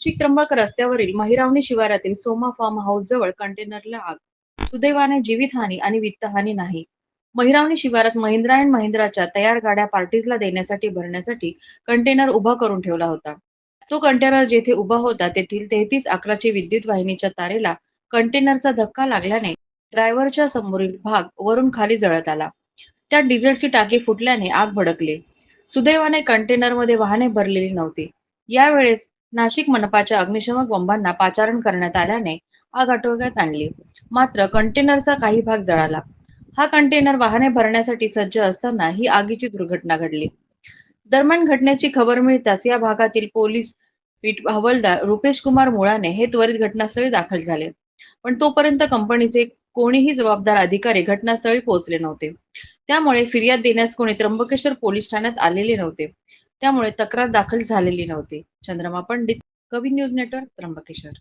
श्री त्र्यंबक रस्त्यावरील महिरावणी शिवारातील Soma farm house जवळ कंटेनरला आग. सुदैवाने जीवितहानी आणि वित्तहानी नाही. महिरावणी शिवारात महिंद्रा अँड महिंद्राच्या तयार गाड्या पार्टीजला देण्यासाठी भरण्यासाठी कंटेनर उभा करून ठेवला होता. तो कंटेनर जेथे उभा होता तेथील तेहतीस अकराची विद्युत वाहिनीच्या तारेला कंटेनरचा धक्का लागल्याने ड्रायव्हरच्या समोरील भाग वरून खाली जळत आला. त्यात डिझेलची टाकी फुटल्याने आग भडकली. सुदैवाने कंटेनरमध्ये वाहने भरलेली नव्हती. यावेळेस नाशिक मनपाच्या अग्निशमक बंबांना पाचारण करण्यात आल्याने आग आटोक्यात आणली. मात्र कंटेनरचा काही भाग जळाला. हा कंटेनर वाहने भरण्यासाठी सज्ज असताना ही आगीची दुर्घटना घडली. दरम्यान घटनेची खबर मिळताच या भागातील पोलीस पीठ हवालदार रुपेश कुमार मुळाने हे त्वरित घटनास्थळी दाखल झाले. पण तोपर्यंत कंपनीचे कोणीही जबाबदार अधिकारी घटनास्थळी पोहोचले नव्हते. त्यामुळे फिर्याद देण्यास कोणी त्र्यंबकेश्वर पोलीस ठाण्यात आलेले नव्हते. त्यामुळे तक्रार दाखल झालेली नव्हती. चंद्रमा पंडित कवी न्यूज नेटवर्क त्र्यंबकेश्वर.